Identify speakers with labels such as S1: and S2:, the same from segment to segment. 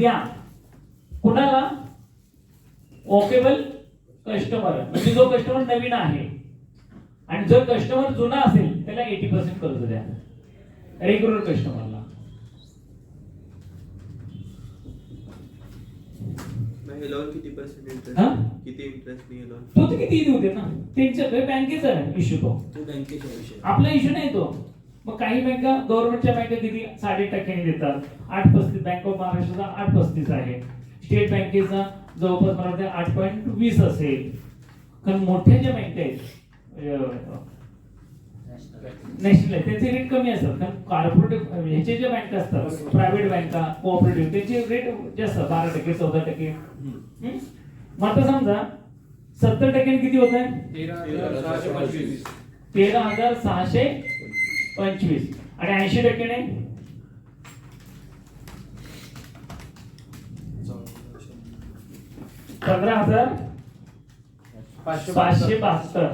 S1: द्या. कुणाला? Walkable customer म्हणजे जो कस्टमर नवीन आहे. आणि जो कस्टमर जुना असेल त्याला एटी पर्सेंट कर्ज द्या. रेग्युलर कस्टमरला
S2: किती
S1: हा?
S2: किती इंटरेस्ट
S1: तो तर किती देऊ दे ना? त्यांच्या बँकेचा इश्यू तो.
S3: तो बँकेचा विषय
S1: आपला इश्यू नाही तो. मग काही बँका गव्हर्नमेंटच्या बँका किती? साडे टक्क्यांनी देतात. आठ पस्तीस. बँक ऑफ महाराष्ट्राचा आठ पस्तीस आहे. स्टेट बँकेचा जवळपास मला वाटतं आठ पॉईंट वीस असेल. कारण मोठ्या ज्या बँका आहेत नॅशनल त्याचे रेट कमी असतात. कारण कॉर्पोरेट ह्याचे ज्या बँका असतात प्रायव्हेट बँका कोऑपरेटिव्ह त्याचे रेट जास्त बारा टक्के चौदा टक्के? मग आता समजा सत्तर टक्क्याने किती होत आहे
S3: तेरा हजार सहाशे पंचवीस.
S1: आणि ऐंशी टक्क्याने पंधरा हजार
S3: पाचशे
S1: पाचशे बहात्तर.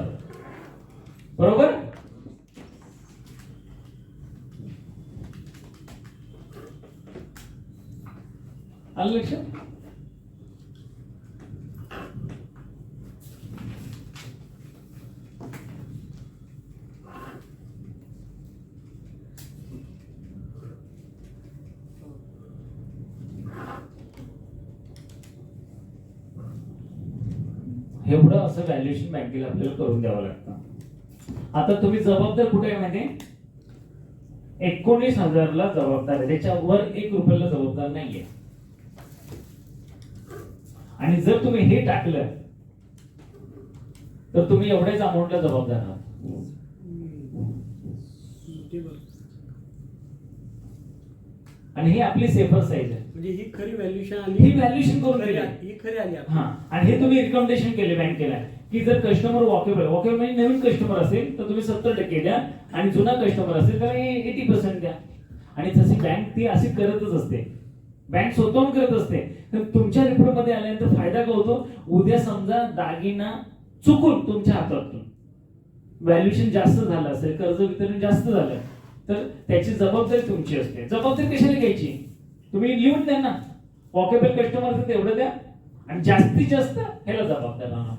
S1: बरोबर? आलं लक्षात? एवढं असं व्हॅल्युएशन बँकेला आपल्याला करून द्यावं लागतं. आता तुम्ही जबाबदार कुठे आहे माहिती एकोणीस हजारला जबाबदार आहे. त्याच्यावर एक रुपयाला जबाबदार नाहीये. आणि जर तुम्ही हे टाकलं तर तुम्ही एवढ्याच अमाऊंटला जबाबदार आहात. आणि ही आपली सेफर साईज आहे.
S4: म्हणजे ही खरी व्हॅल्युएशन आली.
S1: ही व्हॅल्युएशन करून दिली.
S4: आली- ही खरी आली.
S1: हा. आणि हे तुम्ही रिकमेंडेशन केले बँकेला. की जर कस्टमर वॉकेबल वॉकेबल म्हणजे नवीन कस्टमर असेल तर तुम्ही सत्तर टक्के द्या. आणि जुना कस्टमर असेल तर एटी पर्सेंट द्या. आणि तशी बँक ती अशी करतच असते. बँक स्वतःहून करत असते. तर तुमच्या रिपोर्टमध्ये आल्यानंतर फायदा काय होतो? उद्या समजा दागिना चुकून तुमच्या हातातून. व्हॅल्युएशन जास्त झालं असेल कर्ज वितरण जास्त झालं तर त्याची जबाबदारी तुमची असते. जबाबदारी कशाला घ्यायची? तुम्ही लिहून द्या ना. वॉकेबल कस्टमर तेवढं द्या. आणि जास्तीत जास्त ह्याला जबाबदार राहणार.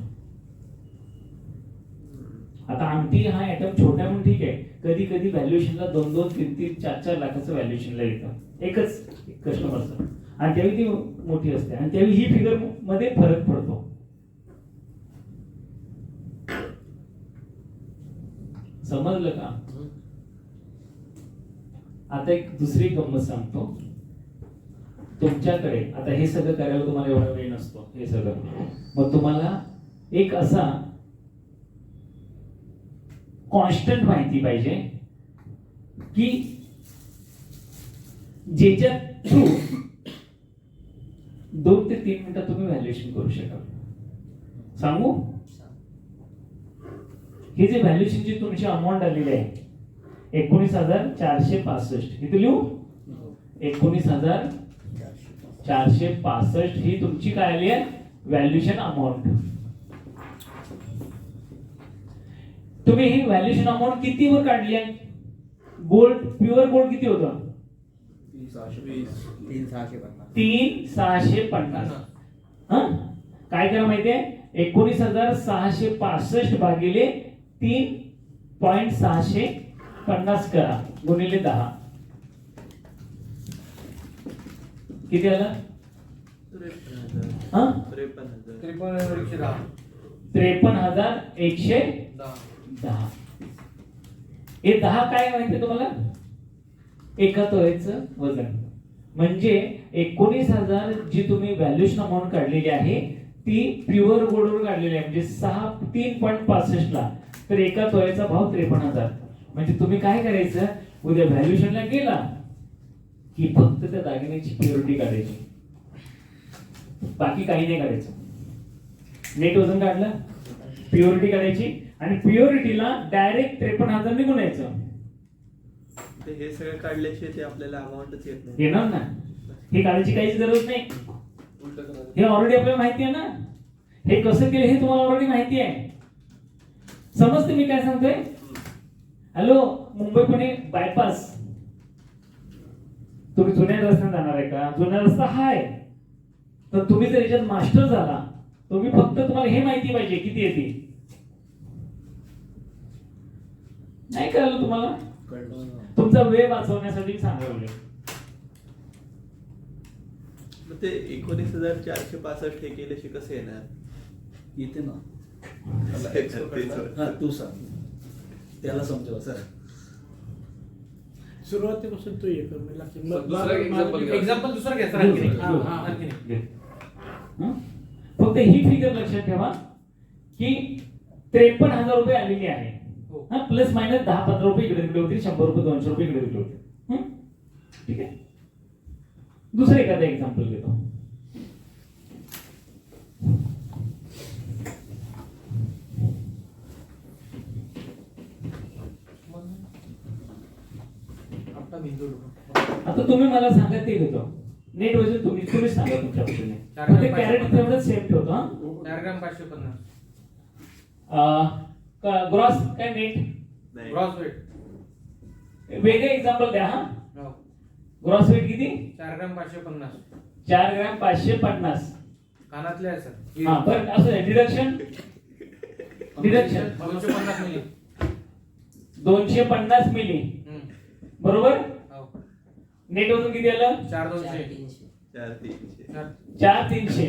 S1: आता आमटी हा आयटम छोटा म्हणून ठीक आहे. कधी कधी व्हॅल्युएशनला दोन दोन तीन तीन चार चार लाखाचं व्हॅल्युएशनला येतं. एकच कस्टमरचं आणि त्यावेळी ती मोठी असते. आणि त्यावेळी ही फिगरमध्ये फरक पडतो. समजलं का? आता एक दुसरी गंमत सांगतो. तुमच्याकडे आता हे सगळं करायला तुम्हाला एवढा वेळ नसतो हे सगळं. मग तुम्हाला एक असा कॉन्स्टंट माहिती पाहिजे की ज्याच्या थ्रू दोन ते तीन मिनिटात तुम्ही व्हॅल्युएशन करू शकाल. सांगू? हे जे व्हॅल्युएशनची तुमची अमाऊंट आलेली आहे एकोणीस हजार चारशे पासष्ट. इथे लिहू? एकोणीस हजार चारशे पासष्ट. ही तुमची काय आली आहे? व्हॅल्युएशन अमाऊंट तुम्ही ही व्हॅल्युएशन अमाऊंट कितीवर काढली आहे? गोल्ड प्युअर गोल्ड किती होतं?
S3: तीन सहाशे
S5: पन्नास.
S1: तीन सहाशे पन्नास. हा? काय करा माहितीये? एकोणीस हजार सहाशे पासष्ट भागिले तीन पॉइंट सहाशे पन्नास करा गुणिले दहा. किती आला?
S2: त्रेपन्न हजार.
S1: हा?
S2: त्रेपन्न हजार
S3: एकशे दहा.
S1: हे दहा काय माहितीये तुम्हाला? एका तोळ्याचं वजन. म्हणजे एकोणीस हजार जी तुम्ही व्हॅल्युएशन अमाऊंट काढलेली आहे ती प्युअर गोल्डवर काढलेली आहे. म्हणजे सहा तीन पॉईंट पासष्ट ला तर एका तोळ्याचा भाव त्रेपन्न हजार. म्हणजे तुम्ही काय करायचं? उद्या व्हॅल्युएशनला गेला की फक्त त्या दागिन्याची प्युरिटी काढायची. बाकी काही नाही काढायचं. नेट वजन काढलं प्युरिटी काढायची आणि प्युरिटीला डायरेक्ट त्रेपन्न हजार निघून यायचं
S2: ते हे सगळं काढल्याशिवाय ते आपल्याला अमाऊंटच येत नाही.
S1: येणार ना? हे काढायची काहीच गरज नाही. हे ऑलरेडी आपल्याला माहिती आहे ना? हे कसं केलं हे तुम्हाला ऑलरेडी माहिती आहे. समजते मी काय सांगतोय? हॅलो मुंबई पुणे बायपास तुम्ही जुन्या रस्त्याने जाणार आहे का? जुन्या रस्ता हा आहे तर तुम्ही जर याच्यात मास्टर झाला तुम्ही फक्त तुम्हाला हे माहिती पाहिजे किती येते नाही कळलं तुम्हाला? तुमचा वेळ वाचवण्यासाठी सांगावं
S2: मग ते एकोणीस हजार चारशे पासष्ट हे केल्याशी कसं येणार?
S5: येते ना. हा तू सांग. त्याला समजव सर
S4: सुरुवातीपासून तो
S3: घ्या.
S6: एक्झाम्पल दुसरं घ्या सर आणखी एक.
S4: हा, हा.
S6: आणखी एक.
S1: हं? फक्त ही फिगर लक्षात ठेवा की त्रेपन्न हजार रुपये आलेली आहे
S6: हो.
S1: हा प्लस मायनस दहा पंधरा रुपये इकडे तिकडे होतील शंभर रुपये दोनशे रुपये इकडे तिकडे होतील हं? ठीक आहे दुसरं एखादं एक्झाम्पल घेतो आता तुम्ही मला सांगा ते घेतो नेट वजन तुम्ही तुम्ही सांगा तुमच्या पद्धतीने.
S6: चार
S1: फक्त
S6: ग्रॅम
S1: कॅरेट
S6: पाचशे
S1: तेवढं सेम ठेवतो हा?
S6: चार ग्राम पाचशे पन्नास.
S1: ग्रॉस काय नेट?
S2: नाही.
S6: Gross weight.
S1: वेगळे एक्झाम्पल द्या हा.
S6: हो.
S1: ग्रॉस वेट किती?
S6: चार ग्राम पाचशे पन्नास.
S1: चार ग्रॅम पाचशे पन्नास.
S6: कानातले आहे सर
S1: हा पण असं डिडक्शन डिडक्शन
S6: दोनशे पन्नास मिली.
S1: दोनशे पन्नास मिली. बरोबर?
S6: हो.
S1: नेट वजन किती आलं?
S6: चार दोनशे.
S2: चार तीनशे.
S6: चार
S1: चार. तीनशे.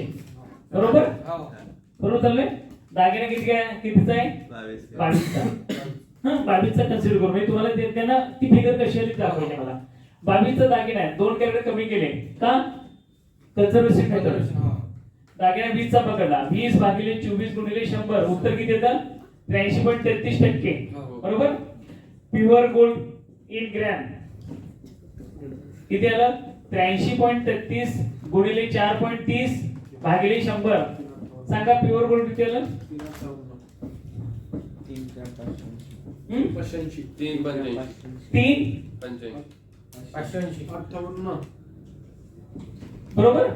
S1: बरोबर?
S6: हो.
S1: बरोबर चाललंय? दागिना किती काय कितीचा आहे?
S2: बावीस
S1: बावीसचा. हा बावीसचा कन्सिडर करू. म्हणजे तुम्हाला त्यांना ती फिगर कशी आली दाखवायची मला. बावीसचा दागिना आहे. दोन कॅरेट कमी केले. का? कन्झर्वेशन मेथड
S6: हो.
S1: दागिना वीसचा पकडला. वीस भागिले चोवीस गुणिले शंभर. उत्तर किती येतं? त्र्याऐंशी पॉईंट तेहतीस टक्के.
S6: हो.
S1: बरोबर? Pure gold in gram. किती आलं? त्र्याऐंशी पॉईंट तेहतीस गुणिले चार पॉईंट तीस भागिले शंभर. सांगा प्युअर गोल्ड किती आलं?
S7: तीन
S1: बरोबर?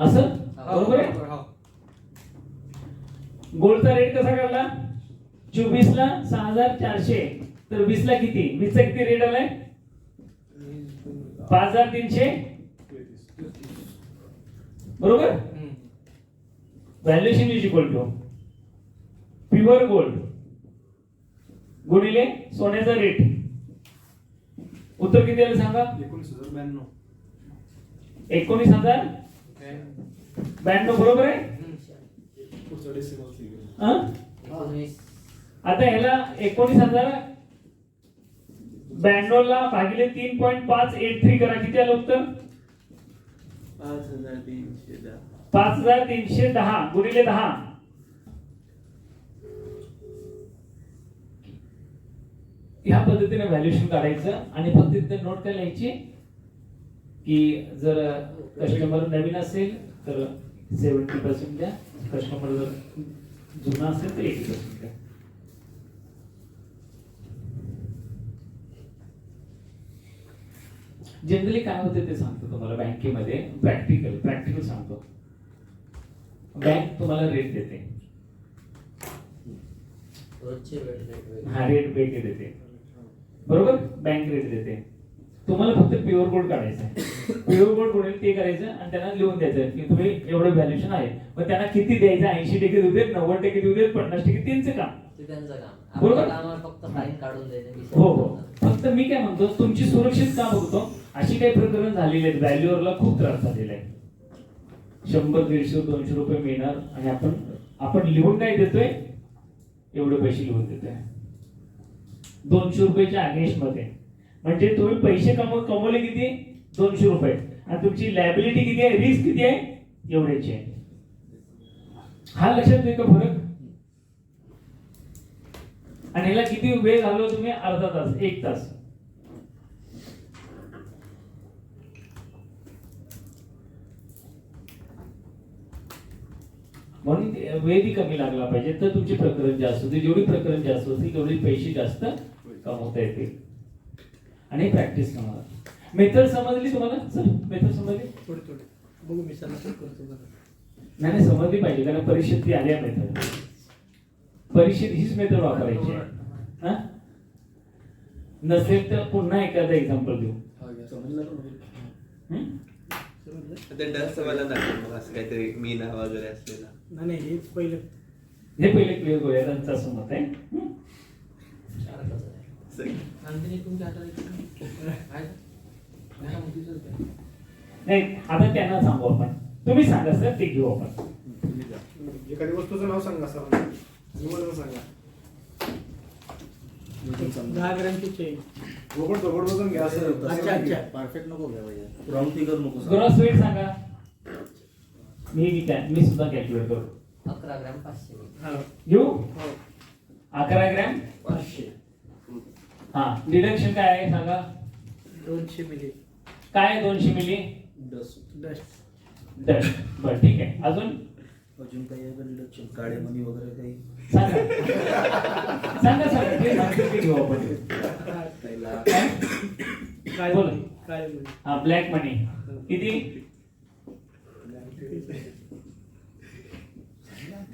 S1: असं? बरोबर आहे?
S6: हो.
S1: गोल्डचा रेट कसा काढला? चोवीस ला सहा हजार चारशे. तर वीस ला किती? वीस चा किती रेट आलाय? पाच हजार तीनशे. बरोबर. Valuation is equal to pure gold गुणिले सोन्याचा रेट उत्तर किती आलं सांगा?
S3: एकोणीस हजार ब्याण्णव.
S1: एकोणीस हजार. ब्याण्णव बरोबर आहे? हं? आता ह्याला एकोणीस हजार ब्याण्णव ला भागिले तीन पॉईंट पाच एट थ्री करा. किती आलं उत्तर?
S2: पाच हजार तीनशे दहा.
S1: पाच हजार तीनशे दहा गुणिले दहा. ह्या पद्धतीने व्हॅल्युएशन काढायचं आणि फक्त तिथे नोट काय लिहायची? की जर कस्टमर नवीन असेल तर सेवन्टी पर्सेंट द्या. कस्टमर जर जुना असेल तर एटी पर्सेंट द्या. जनरली काय होते ते सांगतो तुम्हाला बँकेमध्ये. प्रॅक्टिकल प्रॅक्टिकल सांगतो. बँक तुम्हाला रेट देते. हा रेट वेगळे देते. बरोबर? बँक रेट देते. तुम्हाला फक्त प्युअर गोल्ड काढायचं आहे. गोल्ड कोणी ते करायचं आणि त्यांना लिहून द्यायचं की तुम्ही एवढं व्हॅल्युएशन आहे. मग त्यांना किती द्यायचं? ऐंशी टक्के देऊ देत नव्वद टक्के देऊ देत पन्नास टक्के त्यांचं काम.
S8: ते त्यांचं काम.
S1: बरोबर.
S8: आपलं काम आहे फक्त फाईन काढून देणे विषय
S1: हो हो. फक्त मी काय म्हणतो तुमची सुरक्षित का बघतो अशी काही प्रकरण झालेली आहेत. व्हॅल्युअरला खूप त्रास झालेला आहे. शंभर दीडशे दोनशे रुपये मिळणार आणि आपण आपण लिहून काय देतोय एवढे पैसे लिहून देतोय. दोनशे रुपयाच्या अगेन्स्टमध्ये म्हणजे तुम्ही पैसे कमव कमवले किती? दोनशे रुपये. आणि तुमची लायबिलिटी किती आहे? रिस्क किती आहे? एवढ्याची आहे. हा लक्षात येतो का फरक. आणि ह्याला किती वेळ घालव तुम्ही? अर्धा तास एक तास. म्हणून वेळी वेळ कमी लागला पाहिजे. तर तुमची प्रकरण जास्त होते. जेवढी प्रकरण जास्त होती तेवढे पैसे जास्त कमवता येतील. आणि प्रॅक्टिस कमावा मेथड समजली तुम्हाला? सर मेथड समजली?
S4: थोडे थोडे. बघू मी सल्ला करतो
S1: नाही नाही समजली पाहिजे कारण परीक्षेत ती आली आहे मेथड. परीक्षेत हीच मेथड वापरायची आहे. हा? नसेल तर पुन्हा एखादं एक्झाम्पल देऊ? हं?
S2: काहीतरी मीना वगैरे असलेला.
S4: नाही नाही हेच पहिलं.
S1: हे पहिले क्लिअर करूया त्यांचं असं मत आहे. हं?
S6: नंदिनी तुमच्या हातात नाही,
S1: आता त्यांना सांगू आपण. तुम्ही सांगा सर ते घेऊ आपण.
S3: एखादी वस्तूचं नाव सांगा सर. सांगा.
S4: दहा ग्रॅमची चेन
S3: गोबड गोबड वजन घ्या
S4: अच्छा, अच्छा.
S5: परफेक्ट नको घ्या भैया. राऊंड फिगर नको सांगा.
S1: ग्रॉस वेट सांगा. मी मी काय मी सुद्धा कॅल्क्युलेट करू.
S8: अकरा ग्रॅम पाचशे.
S4: हा.
S1: घेऊ?
S4: हो.
S1: अकरा ग्रॅम?
S3: पाचशे.
S1: हा. डिडक्शन काय आहे सांगा.
S4: दोनशे मिली.
S1: काय दोनशे मिली?
S5: डस्ट
S4: डस्ट
S1: डस्ट बरं ठीक आहे. अजून?
S5: अजून काही आहे काळे मनी वगैरे काही?
S1: सांगा. सांगा ते सांगतो घेऊ आपण बोला. हा ब्लॅक मनी किती?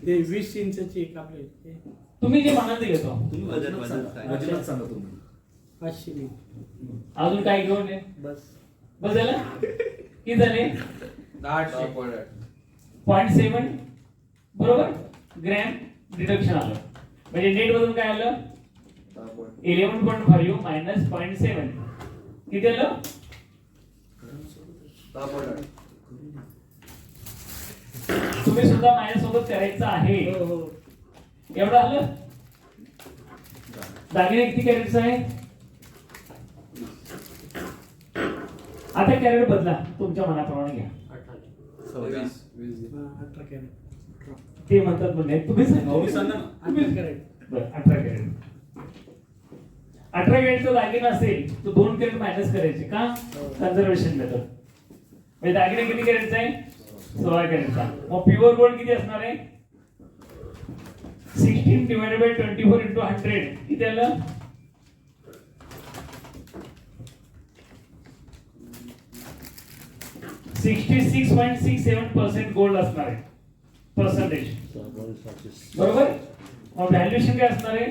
S4: ते वीस इंचची एक आपले
S1: तुम्ही जे म्हणाल ते घेतो.
S5: तुम्ही
S2: वजन- वजन
S5: सांगा. तुम्ही.
S4: पाचशे मिली.
S1: अजून काय घेऊन ये.
S4: बस.
S1: बस झालं किती झाले
S6: दहा
S7: दहा
S6: आठशे.
S7: point आठ.
S1: पॉईंट सेवन बरोबर? ग्रॅम डिडक्शन आलं. म्हणजे नेट वजन काय आलं. Eleven point five minus point seven किती आलं. तुम्ही सुद्धा माझ्यासोबत करायचं आहे.
S4: हो हो.
S1: एवढं आलं? दागिने किती कॅरेटचं आहे? आता कॅरेट बदला. तुमच्या मनाप्रमाणे घ्या.
S4: हा,
S1: ते म्हणतात म्हणजे तुम्ही.
S4: अठरा कॅरेट.
S1: बरं अठरा कॅरेट. अठरा कॅरेटचा दागिना असेल तर दोन कॅरेट मायनस करायचे का? कन्झर्वेशन मेथड म्हणजे दागिना किती कॅरेटचा आहे सोळा कॅरेटचा. मग प्युअर गोल्ड किती असणार आहे? Sixteen divided by twenty four into hundred किती आलं? Sixty six point six seven percent gold असणार आहे. पर्सेंटेज बरोबर? मग व्हॅल्युएशन काय असणार आहे?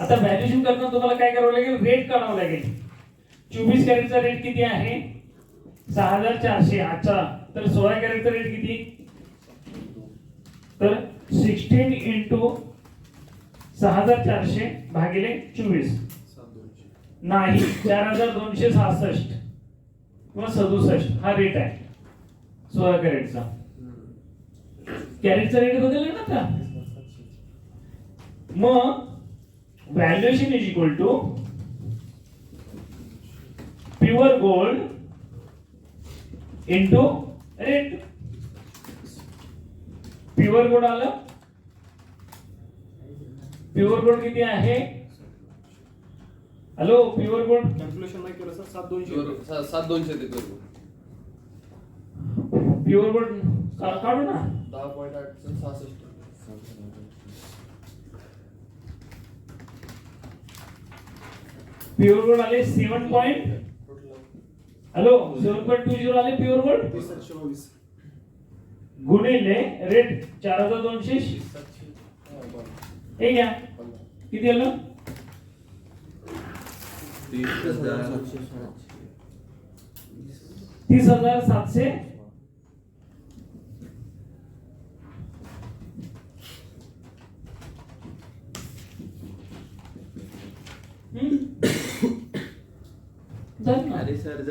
S1: आता व्हॅल्युएशन करताना तुम्हाला काय करावं लागेल? रेट काढावं लागेल. चोवीस कॅरेटचा रेट किती आहे? सहा हजार चारशे. आजचा तर सोळा कॅरेटचा रेट किती? तर सिक्स्टीन इंटू सहा हजार चारशे भागिले चोवीस. नाही. चार हजार दोनशे सहासष्ट. किंवा सदुसष्ट. हा रेट आहे. सोळा कॅरेटचा. कॅरेटचा रेट बदलला ना आता? मग valuation is equal to pure gold into rate pure gold आलं? प्युअर गोल्ड किती आहे? हॅलो प्युअर गोल्ड
S3: कॅल्क्युलेशन नाही केलं सर. सात दोनशे
S7: सात दोनशे ते बरोबर
S1: प्युअर गोल्ड काढू ना.
S7: दहा पॉईंट आठ सहासष्ट.
S1: प्युअर गोल्ड आले seven point hello seven point two zero आले प्युअर गोल्ड
S3: बावीस.
S1: गुणिले रेट चार हजार दोनशे हे घ्या. किती आलं?
S2: तीस हजार
S1: सातशे?
S2: आणि सर